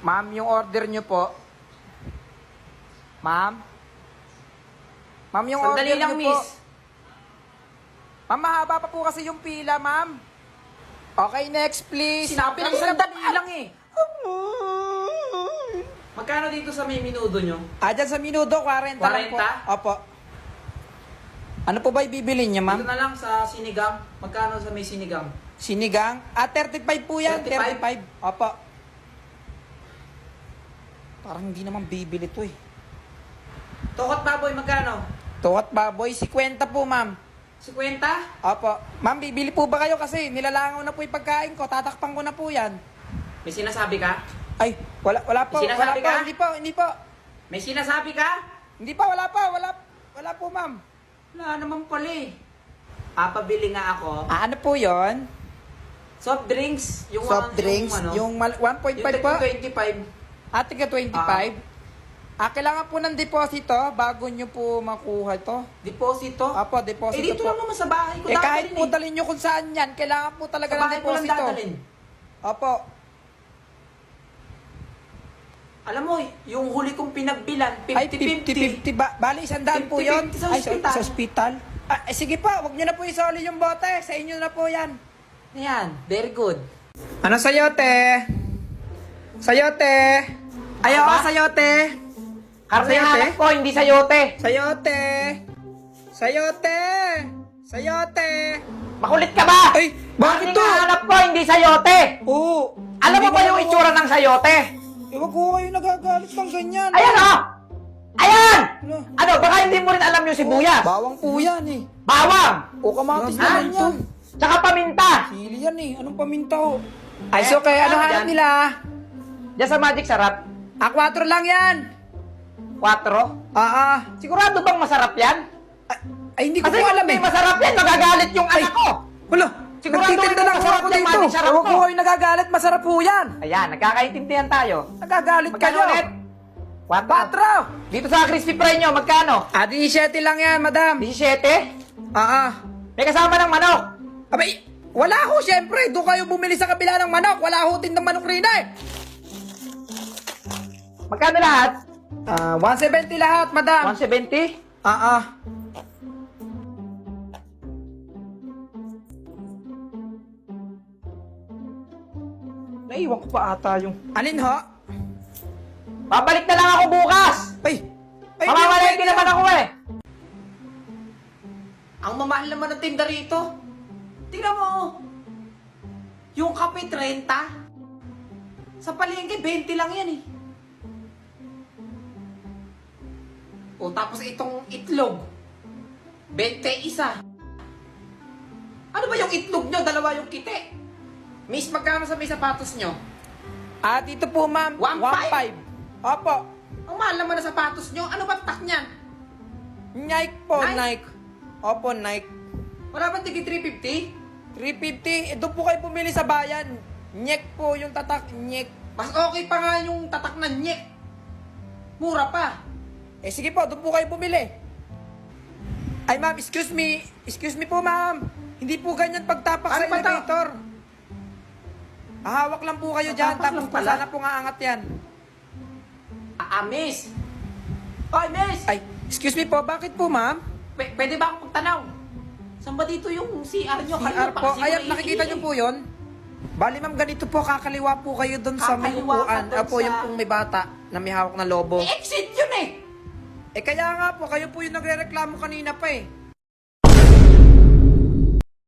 Ma'am, yung order nyo po. Ma'am? Ma'am, yung Sandali order lang, nyo po. miss. Ma'am, mahaba pa po kasi yung pila, ma'am. Okay, next please. Sinabi lang Dali sandali lang eh. Magkano dito sa may minudo nyo? Ah, dyan sa minuto, 40, lang po. 40? Opo. Ano po ba ibibili niya, Dito ma'am? na lang sa sinigang. Magkano sa may sinigang? Sinigang? Ah, 35 po yan. 35? 35. Opo. Parang hindi naman bibili to eh. Tokot baboy, magkano? Tuwat baboy, 50 po, ma'am. 50? Opo. Ma'am, bibili po ba kayo kasi nilalangaw na po yung pagkain ko. Tatakpan ko na po yan. May sinasabi ka? Ay, wala, wala po. May Wala sinasabi po. ka? Hindi po, hindi po. May sinasabi ka? Hindi pa, wala pa. Wala, wala po, ma'am. Wala naman pala eh. Ah, pabili nga ako. Ah, ano po yon? Soft drinks. Yung Soft ano, drinks. Yung, ano, Yung, mal- 1.5 yung po. 25. Ate ka 25. Ah, kailangan po ng deposito bago nyo po makuha ito. Deposito? Apo, eh, deposito dito po. lang naman sa bahay ko. Eh, kahit dadalhin po eh. dalhin nyo kung saan yan, kailangan po talaga Sa ng bahay ko lang deposito. dadalhin. Opo. Alam mo, yung huli kong pinagbilan, 50-50. Ay, 50-50. Ba, bali, isandaan po 50-50 yun. sa Ay, ospital. sa ospital. Ah, eh, sige po, wag nyo na po isoli yung bote. Sa inyo na po yan. Ayan, very good. Ano sayote? Sayote? Ayo, Ano ba? sayote. Karne Sayote? hanap ko, hindi sayote. Sayote. Sayote. Sayote. Makulit ka ba? Ay, bakit Karne to? nga hanap ko, hindi sayote. Oo. Alam mo ba yung itsura ng sayote? Eh, wag ko kayo nagagalit ng ganyan. Ayan o! Ayan! Ano? Ano, baka hindi mo rin alam yung sibuyas. Bawang po yan eh. Bawang! O kamatis Ha? naman yan. Tsaka paminta. Sili yan eh. Anong paminta ho? Ay, Eh, so kaya ano hanap nila? Diyan sa Magic Sarap, Ah, 4 lang yan. 4. Ah, ah. Sigurado bang masarap yan? Ay, ay, hindi ko Kasi po alam eh. masarap yan, magagalit yung anak ko. Wala. Sigurado Nagtitinda lang masarap yung dito. magic sarap Huwag ko. ko nagagalit. Masarap po yan. Ayan, nagkakaintindihan tayo. Nagagalit Magkano kayo. ulit? 4. 4. Dito sa crispy fry nyo, magkano? Ah, 17 lang yan, madam. 17? Ah, ah. May kasama ng manok. Abay, wala ho, syempre. Doon kayo bumili sa kabila ng manok. Wala ho tindang manok rin eh. Magkano lahat? Ah, 170 lahat, madam. 170? Ah, ah. Naiwan ko pa ata yung... Alin ho? Babalik na lang ako bukas! Ay. Ay, Mamamalaki hindi, naman ako eh! Ang mamahal naman ng tinda rito. Tingnan mo. oh. Yung kape 30. Sa palengke 20 lang yan eh. O tapos itong itlog. 21. Ano ba yung itlog nyo? Dalawa yung kite. Miss, magkano sa may sapatos nyo? Ah, dito po, ma'am. 1.5. 1.5. Opo. Ang mahal naman na sapatos nyo. Ano ba tak niyan? Nike po, Nike? Nike. Opo, Nike. Wala ba tigi 350? 350. Eh, doon po kayo pumili sa bayan. Nyek po yung tatak. Nyek. Mas okay pa nga yung tatak na nyek. Mura pa. Eh, sige po, doon po kayo bumili. Ay, ma'am, excuse me. Excuse me po, ma'am. Hindi po ganyan pagtapak Ano sa ba to? elevator. Ahawak lang po kayo dyan, tapos lang pala. sana po nga angat yan. Ah, ah, miss. Oy, miss! Ay, excuse me po, bakit po, ma'am? P- pwede ba akong magtanaw? Saan ba dito yung CR nyo? CR po. Ayan, nakikita niyo po yon. Bali, ma'am, ganito po, kakaliwa po kayo doon sa may Kakaliwa ka upuan. Apo, sa- yung pong may bata na may hawak na lobo. Eh, exit yun eh! Eh, kaya nga po, kayo po yung nagre-reklamo kanina pa eh.